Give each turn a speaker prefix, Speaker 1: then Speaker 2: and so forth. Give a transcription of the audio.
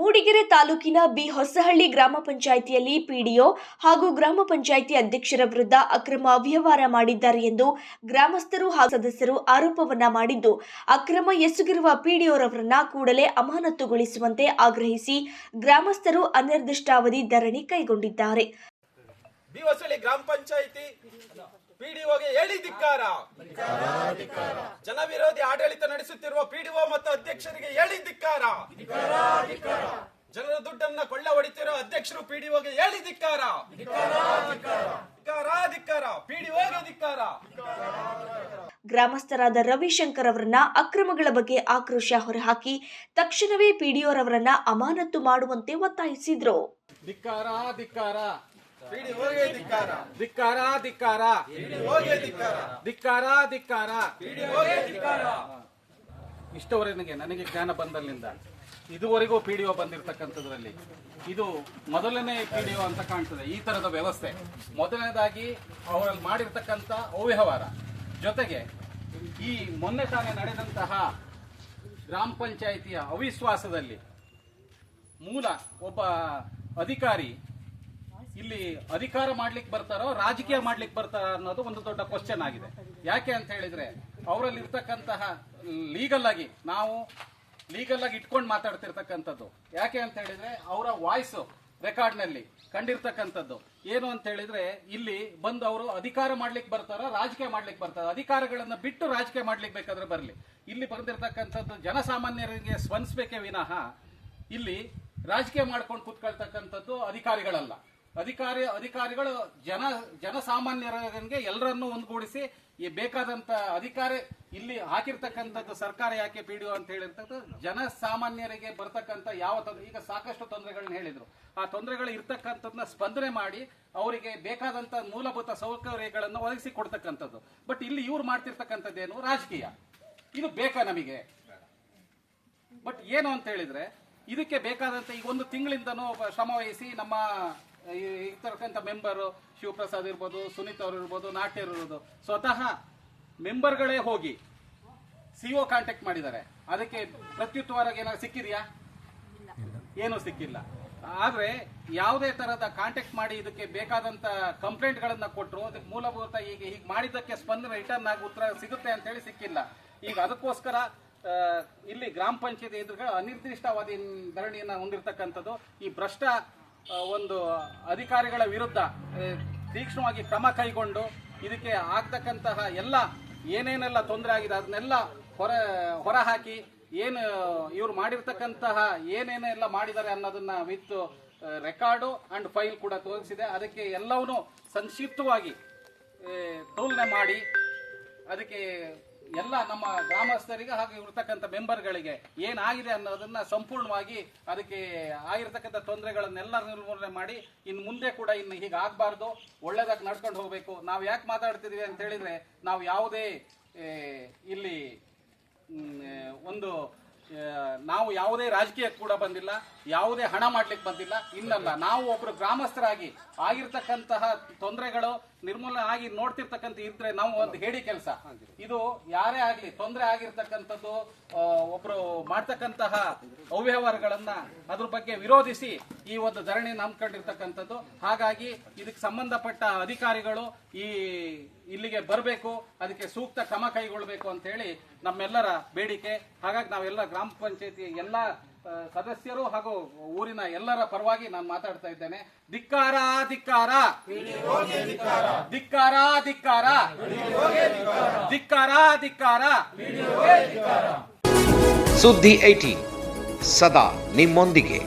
Speaker 1: ಮೂಡಿಗೆರೆ ತಾಲೂಕಿನ ಬಿ ಹೊಸಹಳ್ಳಿ ಗ್ರಾಮ ಪಂಚಾಯಿತಿಯಲ್ಲಿ ಪಿಡಿಒ ಹಾಗೂ ಗ್ರಾಮ ಪಂಚಾಯಿತಿ ಅಧ್ಯಕ್ಷರ ವಿರುದ್ಧ ಅಕ್ರಮ ಅವ್ಯವಹಾರ ಮಾಡಿದ್ದಾರೆ ಎಂದು ಗ್ರಾಮಸ್ಥರು ಹಾಗೂ ಸದಸ್ಯರು ಆರೋಪವನ್ನ ಮಾಡಿದ್ದು, ಅಕ್ರಮ ಎಸಗಿರುವ ಪಿಡಿಒರವರನ್ನ ಕೂಡಲೇ ಅಮಾನತುಗೊಳಿಸುವಂತೆ ಆಗ್ರಹಿಸಿ ಗ್ರಾಮಸ್ಥರು ಅನಿರ್ದಿಷ್ಟಾವಧಿ ಧರಣಿ ಕೈಗೊಂಡಿದ್ದಾರೆ.
Speaker 2: ಬಿ ಹೊಸಳ್ಳಿ ಗ್ರಾಮ ಪಂಚಾಯಿತಿ ಜನವಿರೋಧಿ ಆಡಳಿತ ನಡೆಸುತ್ತಿರುವ ಪಿಡಿಒ ಮತ್ತು ಅಧ್ಯಕ್ಷರಿಗೆ ಹೇಳಿ ಧಿಕ್ಕಾರ. ಜನರ ದುಡ್ಡನ್ನ ಕೊಳ್ಳ ಹೊಡಿತಿರೋ ಅಧ್ಯಕ್ಷರು ಪಿಡಿಒಗೆ ಹೇಳಿ ಧಿಕ್ಕಾರ. ಧಿಕ್ಕಾರ ಧಿಕ್ಕಾರ. ಪಿಡಿಒಗೆ ಧಿಕ್ಕಾರ.
Speaker 1: ಗ್ರಾಮಸ್ಥರಾದ ರವಿಶಂಕರ್ ಅವರನ್ನ ಅಕ್ರಮಗಳ ಬಗ್ಗೆ ಆಕ್ರೋಶ ಹೊರಹಾಕಿ ತಕ್ಷಣವೇ ಪಿಡಿಒರವರನ್ನ ಅಮಾನತು ಮಾಡುವಂತೆ ಒತ್ತಾಯಿಸಿದ್ರು.
Speaker 3: ಧಿಕ್ಕಾರ ಧಿಕ್ಕಾರ.
Speaker 2: ಧಿಕ್ಕಾರ.
Speaker 3: ಧಿಕ್ಕಾರ ಧಿಕ್ಕಾರ.
Speaker 2: ಧಿಕ್ಕಾರ.
Speaker 3: ಇಷ್ಟವರೆಗೆ ನನಗೆ ಜ್ಞಾನ ಬಂದಲ್ಲಿಂದ ಇದುವರೆಗೂ ಪಿ ಡಿ ಒ ಬಂದಿರತಕ್ಕಂಥದ್ರಲ್ಲಿ ಇದು ಮೊದಲನೇ ಪಿ ಡಿ ಒ ಅಂತ ಕಾಣ್ತದೆ ಈ ತರದ ವ್ಯವಸ್ಥೆ. ಮೊದಲನೇದಾಗಿ ಅವರಲ್ಲಿ ಮಾಡಿರ್ತಕ್ಕಂಥ ಅವ್ಯವಹಾರ. ಜೊತೆಗೆ ಈ ಮೊನ್ನೆ ತಾನೇ ನಡೆದಂತಹ ಗ್ರಾಮ ಪಂಚಾಯಿತಿಯ ಅವಿಶ್ವಾಸದಲ್ಲಿ ಮೂಲ ಒಬ್ಬ ಅಧಿಕಾರಿ ಇಲ್ಲಿ ಅಧಿಕಾರ ಮಾಡ್ಲಿಕ್ಕೆ ಬರ್ತಾರೋ, ರಾಜಕೀಯ ಮಾಡ್ಲಿಕ್ಕೆ ಬರ್ತಾರ ಅನ್ನೋದು ಒಂದು ದೊಡ್ಡ ಕ್ವಶನ್ ಆಗಿದೆ. ಯಾಕೆ ಅಂತ ಹೇಳಿದ್ರೆ ಅವರಲ್ಲಿ ಇರ್ತಕ್ಕಂತಹ ಲೀಗಲ್ ಆಗಿ, ನಾವು ಲೀಗಲ್ ಆಗಿ ಇಟ್ಕೊಂಡು ಮಾತಾಡ್ತಿರ್ತಕ್ಕಂಥದ್ದು. ಯಾಕೆ ಅಂತ ಹೇಳಿದ್ರೆ, ಅವರ ವಾಯ್ಸ್ ರೆಕಾರ್ಡ್ನಲ್ಲಿ ಕಂಡಿರ್ತಕ್ಕಂಥದ್ದು. ಏನು ಅಂತ ಹೇಳಿದ್ರೆ, ಇಲ್ಲಿ ಬಂದು ಅವರು ಅಧಿಕಾರ ಮಾಡ್ಲಿಕ್ಕೆ ಬರ್ತಾರ, ರಾಜಕೀಯ ಮಾಡ್ಲಿಕ್ಕೆ ಬರ್ತಾರ, ಅಧಿಕಾರಗಳನ್ನ ಬಿಟ್ಟು ರಾಜಕೀಯ ಮಾಡ್ಲಿಕ್ಕೆ ಬೇಕಾದ್ರೆ ಬರಲಿ. ಇಲ್ಲಿ ಬಂದಿರತಕ್ಕಂಥದ್ದು ಜನಸಾಮಾನ್ಯರಿಗೆ ಸ್ಪಂದಿಸಬೇಕೇ ವಿನಃ, ಇಲ್ಲಿ ರಾಜಕೀಯ ಮಾಡ್ಕೊಂಡು ಕೂತ್ಕೊಳ್ತಕ್ಕಂಥದ್ದು ಅಧಿಕಾರಿಗಳಲ್ಲ. ಅಧಿಕಾರಿ ಅಧಿಕಾರಿಗಳು ಜನ ಜನಸಾಮಾನ್ಯರಿಗೆ ಎಲ್ಲರನ್ನೂ ಒಂದುಗೂಡಿಸಿ ಈ ಬೇಕಾದಂತ ಅಧಿಕಾರಿ ಇಲ್ಲಿ ಹಾಕಿರ್ತಕ್ಕಂಥದ್ದು ಸರ್ಕಾರ ಯಾಕೆ ಪಿ ಅಂತ ಹೇಳಿರ್ತಕ್ಕಂಥ ಜನಸಾಮಾನ್ಯರಿಗೆ ಬರ್ತಕ್ಕಂಥ ಯಾವ ತೊಂದರೆ ಈಗ ಸಾಕಷ್ಟು ತೊಂದರೆಗಳನ್ನ ಹೇಳಿದ್ರು. ಆ ತೊಂದರೆಗಳು ಇರ್ತಕ್ಕಂಥದ್ದನ್ನ ಸ್ಪಂದನೆ ಮಾಡಿ ಅವರಿಗೆ ಬೇಕಾದಂತ ಮೂಲಭೂತ ಸೌಕರ್ಯಗಳನ್ನು ಒದಗಿಸಿ ಕೊಡ್ತಕ್ಕಂಥದ್ದು. ಬಟ್ ಇಲ್ಲಿ ಇವ್ರು ಮಾಡ್ತಿರ್ತಕ್ಕಂಥದ್ದೇನು ರಾಜಕೀಯ. ಇದು ಬೇಕಾ ನಮಗೆ? ಬಟ್ ಏನು ಅಂತ ಹೇಳಿದ್ರೆ, ಇದಕ್ಕೆ ಬೇಕಾದಂತ ಈಗ ಒಂದು ತಿಂಗಳಿಂದನೂ ಶ್ರಮವಹಿಸಿ ಶ್ರಮ ವಹಿಸಿ ನಮ್ಮ ಇರ್ತಕ್ಕಂಥ ಮೆಂಬರು ಶಿವಪ್ರಸಾದ್ ಇರ್ಬೋದು, ಸುನೀತ್ ಅವರು ಇರ್ಬೋದು, ನಾಟ್ಯರು ಇರ್ಬೋದು, ಸ್ವತಃ ಮೆಂಬರ್ಗಳೇ ಹೋಗಿ ಸಿ ಒ ಕಾಂಟ್ಯಾಕ್ಟ್ ಮಾಡಿದ್ದಾರೆ. ಅದಕ್ಕೆ ಪ್ರತ್ಯುತ್ತರವಾಗಿ ಏನಾದ್ರು ಸಿಕ್ಕಿದೆಯಾ? ಏನೂ ಸಿಕ್ಕಿಲ್ಲ. ಆದ್ರೆ ಯಾವುದೇ ತರಹದ ಕಾಂಟ್ಯಾಕ್ಟ್ ಮಾಡಿ ಇದಕ್ಕೆ ಬೇಕಾದಂತ ಕಂಪ್ಲೇಂಟ್ ಗಳನ್ನ ಕೊಟ್ಟರು ಅದಕ್ಕೆ ಮೂಲಭೂತ ಈಗ ಹೀಗೆ ಮಾಡಿದ್ದಕ್ಕೆ ಸ್ಪಂದನೆ ರಿಟರ್ನ್ ಆಗಿ ಉತ್ತರ ಸಿಗುತ್ತೆ ಅಂತ ಹೇಳಿ ಸಿಕ್ಕಿಲ್ಲ. ಈಗ ಅದಕ್ಕೋಸ್ಕರ ಇಲ್ಲಿ ಗ್ರಾಮ ಪಂಚಾಯತ್ ಎದುರುಗಳು ಅನಿರ್ದಿಷ್ಟವಾದಿ ಧರಣಿಯನ್ನು ಹೊಂದಿರತಕ್ಕಂಥದ್ದು ಈ ಭ್ರಷ್ಟ ಒಂದು ಅಧಿಕಾರಿಗಳ ವಿರುದ್ಧ ತೀಕ್ಷ್ಣವಾಗಿ ಕ್ರಮ ಕೈಗೊಂಡು ಇದಕ್ಕೆ ಆಗ್ತಕ್ಕಂತಹ ಎಲ್ಲ ಏನೇನೆಲ್ಲ ತೊಂದರೆ ಆಗಿದೆ, ಅದನ್ನೆಲ್ಲ ಹೊರ, ಹೊರಹಾಕಿ ಏನು ಇವ್ರು ಮಾಡಿರ್ತಕ್ಕಂತಹ ಏನೇನೆಲ್ಲ ಮಾಡಿದ್ದಾರೆ ಅನ್ನೋದನ್ನ ವಿತ್ ರೆಕಾರ್ಡು ಅಂಡ್ ಫೈಲ್ ಕೂಡ ತೋರಿಸಿದೆ. ಅದಕ್ಕೆ ಎಲ್ಲವನ್ನೂ ಸಂಕ್ಷಿಪ್ತವಾಗಿ ತೋಲನೆ ಮಾಡಿ, ಅದಕ್ಕೆ ಎಲ್ಲ ನಮ್ಮ ಗ್ರಾಮಸ್ಥರಿಗೆ ಹಾಗೂ ಇರ್ತಕ್ಕಂಥ ಮೆಂಬರ್ಗಳಿಗೆ ಏನಾಗಿದೆ ಅನ್ನೋದನ್ನ ಸಂಪೂರ್ಣವಾಗಿ ಅದಕ್ಕೆ ಆಗಿರ್ತಕ್ಕಂಥ ತೊಂದರೆಗಳನ್ನೆಲ್ಲ ನಿರ್ಮೂಲನೆ ಮಾಡಿ ಇನ್ನು ಮುಂದೆ ಕೂಡ ಇನ್ನು ಹೀಗೆ ಆಗಬಾರ್ದು, ಒಳ್ಳೇದಾಗಿ ನಡ್ಕೊಂಡು ಹೋಗಬೇಕು. ನಾವು ಯಾಕೆ ಮಾತಾಡ್ತಿದ್ದೀವಿ ಅಂತ ಹೇಳಿದ್ರೆ ನಾವು ಯಾವುದೇ ಇಲ್ಲಿ ಒಂದು ನಾವು ಯಾವುದೇ ರಾಜಕೀಯ ಕೂಡ ಬಂದಿಲ್ಲ, ಯಾವುದೇ ಹಣ ಮಾಡ್ಲಿಕ್ಕೆ ಬಂದಿಲ್ಲ, ಇನ್ನಲ್ಲ. ನಾವು ಒಬ್ರು ಗ್ರಾಮಸ್ಥರಾಗಿ ಆಗಿರ್ತಕ್ಕಂತಹ ತೊಂದರೆಗಳು ನಿರ್ಮೂಲನೆ ಆಗಿ ನೋಡ್ತಿರ್ತಕ್ಕಂಥ ಇದ್ರೆ ನಾವು ಒಂದು ಹೇಳಿ ಕೆಲಸ. ಇದು ಯಾರೇ ಆಗ್ಲಿ ತೊಂದರೆ ಆಗಿರ್ತಕ್ಕಂಥದ್ದು ಒಬ್ರು ಮಾಡ್ತಕ್ಕಂತಹ ಅವ್ಯವಹಾರಗಳನ್ನ ಅದ್ರ ಬಗ್ಗೆ ವಿರೋಧಿಸಿ ಈ ಒಂದು ಧರಣಿ ನಂಬ್ಕೊಂಡಿರ್ತಕ್ಕಂಥದ್ದು ಹಾಗಾಗಿ ಇದಕ್ಕೆ ಸಂಬಂಧಪಟ್ಟ ಅಧಿಕಾರಿಗಳು ಈ ಇಲ್ಲಿಗೆ ಬರಬೇಕು, ಅದಕ್ಕೆ ಸೂಕ್ತ ಕ್ರಮ ಕೈಗೊಳ್ಳಬೇಕು ಅಂತ ಹೇಳಿ ನಮ್ಮೆಲ್ಲರ ಬೇಡಿಕೆ. ಹಾಗಾಗಿ ನಾವೆಲ್ಲ ಗ್ರಾಮ ಪಂಚಾಯತಿ ಎಲ್ಲ ಸದಸ್ಯರು ಹಾಗೂ ಊರಿನ ಎಲ್ಲರ ಪರವಾಗಿ ನಾನು ಮಾತಾಡ್ತಾ ಇದ್ದೇನೆ. ಧಿಕ್ಕಾರ ಧಿಕ್ಕಾರ. ಧಿಕ್ಕಾರ ಧಿಕ್ಕಾರ. ಧಿಕ್ಕಾರ ಧಿಕ್ಕಾರ.
Speaker 4: ಸುದ್ದಿ ಐಟಿ, ಸದಾ ನಿಮ್ಮೊಂದಿಗೆ.